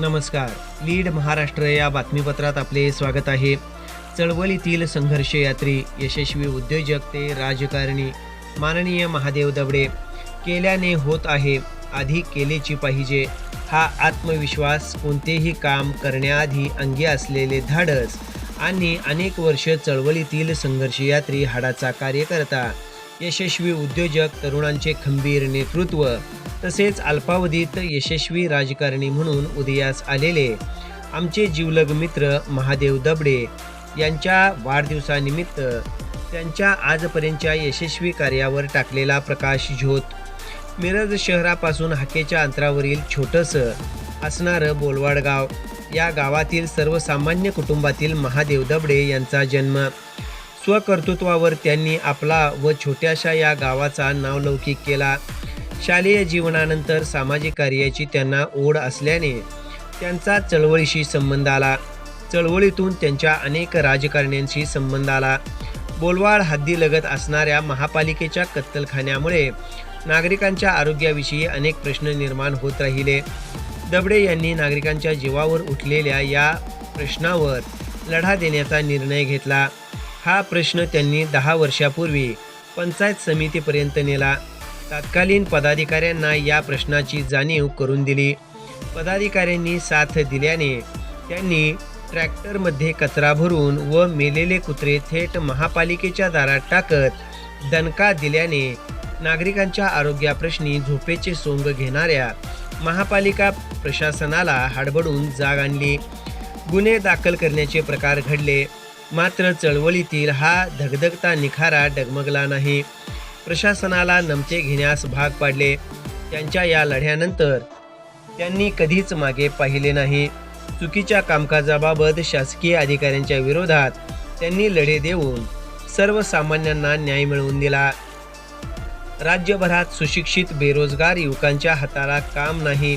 नमस्कार. लीड महाराष्ट्र या बातमीपत्रात आपले स्वागत आहे. चळवळीतील संघर्ष यात्री यशस्वी उद्योजक ते राजकारणी माननीय महादेव दबडे केल्याने होत आहे आधी केलेची पाहिजे. हा आत्मविश्वास कोणतेही काम करण्याआधी अंगी असलेले धाडस आणि अनेक वर्ष चळवळीतील संघर्ष यात्री हाडाचा कार्यकर्ता यशस्वी उद्योजक तरुणांचे खंबीर नेतृत्व तसेच अल्पावधीत यशस्वी राजकारणी म्हणून उदयास आलेले आमचे जीवलग मित्र महादेव दबडे यांच्या वाढदिवसानिमित्त त्यांच्या आजपर्यंतच्या यशस्वी कार्यावर टाकलेला प्रकाश झोत मिरज शहरापासून हाकेच्या अंतरावरील छोटंसं असणारं बोलवाड गाव या गावातील सर्वसामान्य कुटुंबातील महादेव दबडे यांचा जन्म स्वकर्तृत्वावर त्यांनी आपला व छोट्याशा या गावाचा नावलौकिक केला. शालेय जीवनानंतर सामाजिक कार्याची त्यांना ओढ असल्याने त्यांचा चळवळीशी संबंध आला. चळवळीतून त्यांच्या अनेक राजकारण्यांशी संबंध आला. बोलवाड हद्दीलगत असणाऱ्या महापालिकेच्या कत्तलखान्यामुळे नागरिकांच्या आरोग्याविषयी अनेक प्रश्न निर्माण होत राहिले. दबडे यांनी नागरिकांच्या जीवावर उठलेल्या या प्रश्नावर लढा देण्याचा निर्णय घेतला. हा प्रश्न त्यांनी दहा वर्षापूर्वी पंचायत समितीपर्यंत नेला. तत्कालीन पदाधिकाऱ्यांना या प्रश्नाची जाणीव करून दिली. पदाधिकाऱ्यांनी साथ दिल्याने त्यांनी ट्रॅक्टरमध्ये कचरा भरून व मेलेले कुत्रे थेट महापालिकेच्या दारात टाकत दणका दिल्याने नागरिकांच्या आरोग्याप्रश्नी झोपेचे सोंग घेणाऱ्या महापालिका प्रशासनाला हडबडून जाग आणली. गुन्हे दाखल करण्याचे प्रकार घडले. मात्र चळवळीतील हा धगधगता निखारा डगमगला नाही. प्रशासनाला नमते घेण्यास भाग पाडले. त्यांच्या या लढ्यानंतर त्यांनी कधीच मागे पाहिले नाही. चुकीच्या कामकाजाबाबत शासकीय अधिकाऱ्यांच्या विरोधात त्यांनी लढे देऊन सर्वसामान्यांना न्याय मिळवून दिला. राज्यभरात सुशिक्षित बेरोजगार युवकांच्या हाताला काम नाही.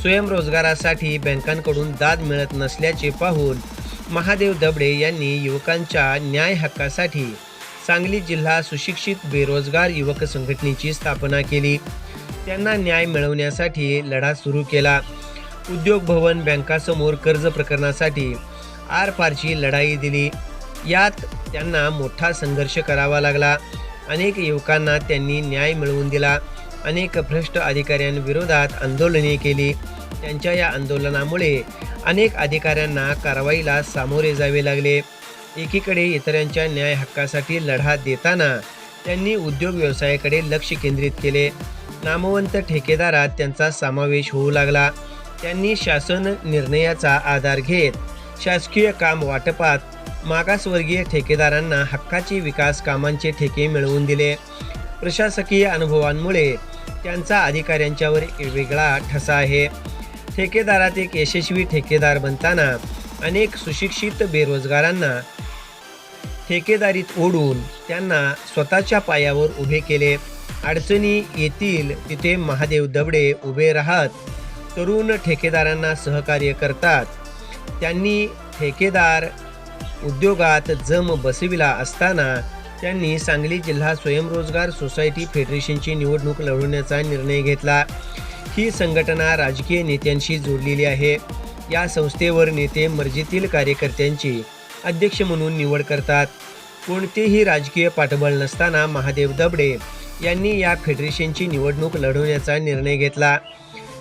स्वयंरोजगारासाठी बँकांकडून दाद मिळत नसल्याचे पाहून महादेव दबडे यांनी युवकांच्या न्याय हक्कासाठी सांगली जिल्हा सुशिक्षित बेरोजगार युवक संघटनेची स्थापना केली. त्यांना न्याय मिळवण्यासाठी लढा सुरू केला. उद्योग भवन बँकासमोर कर्ज प्रकरणासाठी आरपारची लढाई दिली. यात त्यांना मोठा संघर्ष करावा लागला. अनेक युवकांना त्यांनी न्याय मिळवून दिला. अनेक भ्रष्ट अधिकाऱ्यांविरोधात आंदोलने केली. त्यांच्या या आंदोलनामुळे अनेक अधिकाऱ्यांना कारवाईला सामोरे जावे लागले. एकीकडे इतरांच्या न्याय हक्कासाठी लढा देताना त्यांनी उद्योग व्यवसायाकडे लक्ष केंद्रित केले. नामवंत ठेकेदारात त्यांचा समावेश होऊ लागला. त्यांनी शासन निर्णयाचा आधार घेत शासकीय काम वाटपात मागासवर्गीय ठेकेदारांना हक्काची विकास कामांचे ठेके मिळवून दिले. प्रशासकीय अनुभवांमुळे त्यांचा अधिकाऱ्यांच्यावर वेगळा ठसा आहे. ठेकेदारात एक यशस्वी ठेकेदार बनताना अनेक सुशिक्षित बेरोजगारांना ठेकेदारीत ओढून त्यांना स्वतःच्या पायावर उभे केले. अडचणी येतील तिथे महादेव दबडे उभे राहत तरुण ठेकेदारांना सहकार्य करतात. त्यांनी ठेकेदार उद्योगात जम बसविला असताना त्यांनी सांगली जिल्हा स्वयंरोजगार सोसायटी फेडरेशनची निवडणूक लढवण्याचा निर्णय घेतला. ही संघटना राजकीय नेत्यांशी जोडलेली आहे. या संस्थेवर नेते मर्जीतील कार्यकर्त्यांची अध्यक्ष म्हणून निवड करतात. कोणतेही राजकीय पाठबळ नसताना महादेव दबडे यांनी या फेडरेशनची निवडणूक लढवण्याचा निर्णय घेतला.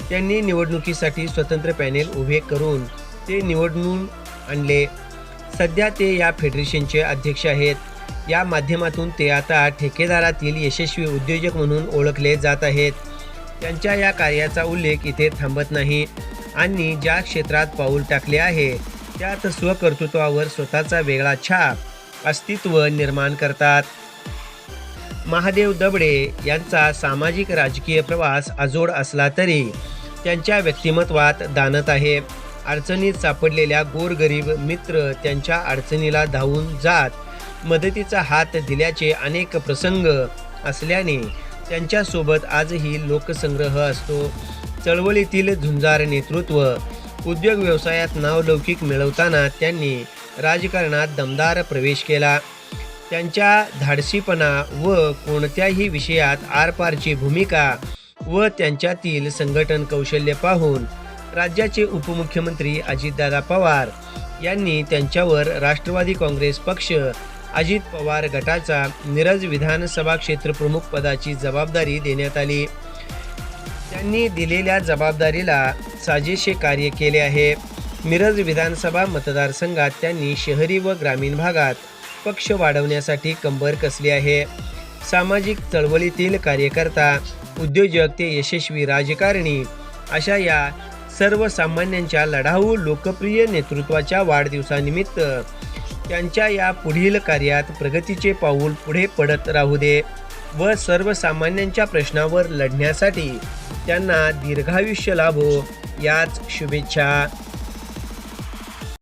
त्यांनी निवडणुकीसाठी स्वतंत्र पॅनेल उभे करून ते निवडून आणले. सध्या ते या फेडरेशनचे अध्यक्ष आहेत. या माध्यमातून ते आता ठेकेदारातील यशस्वी उद्योजक म्हणून ओळखले जात आहेत. त्यांच्या या कार्याचा उल्लेख इथे थांबत नाही. आणि ज्या क्षेत्रात पाऊल टाकले आहे त्यात स्वकर्तृत्वावर स्वतःचा वेगळा छाप अस्तित्व निर्माण करतात. महादेव दबडे यांचा सामाजिक राजकीय प्रवास अजोड असला तरी त्यांच्या व्यक्तिमत्वात दानत आहे. अडचणीत सापडलेल्या गोरगरीब मित्र त्यांच्या अडचणीला धावून जात मदतीचा हात दिल्याचे अनेक प्रसंग असल्याने त्यांच्यासोबत आजही लोकसंग्रह असतो. चळवळीतील झुंजार नेतृत्व उद्योग व्यवसायात नावलौकिक मिळवताना त्यांनी राजकारणात दमदार प्रवेश केला. त्यांच्या धाडसीपणा व कोणत्याही विषयात आरपारची भूमिका व त्यांच्यातील संघटन कौशल्य पाहून राज्याचे उपमुख्यमंत्री अजितदादा पवार यांनी त्यांच्यावर राष्ट्रवादी काँग्रेस पक्ष अजित पवार गटाचा मिरज विधानसभा क्षेत्रप्रमुख पदाची जबाबदारी देण्यात आली. त्यांनी दिलेल्या जबाबदारीला साजेसे कार्य केले आहे. मिरज विधानसभा मतदारसंघात त्यांनी शहरी व ग्रामीण भागात पक्ष वाढवण्यासाठी कंबर कसली आहे. सामाजिक चळवळीतील कार्यकर्ता उद्योजक ते यशस्वी राजकारणी अशा या सर्वसामान्यांच्या लढाऊ लोकप्रिय नेतृत्वाच्या वाढदिवसानिमित्त त्यांच्या या पुढील कार्यात प्रगतीचे पाऊल पुढे पडत राहू दे व सर्वसामान्यांच्या प्रश्नावर लढण्यासाठी त्यांना दीर्घायुष्य लाभो. याच शुभेच्छा.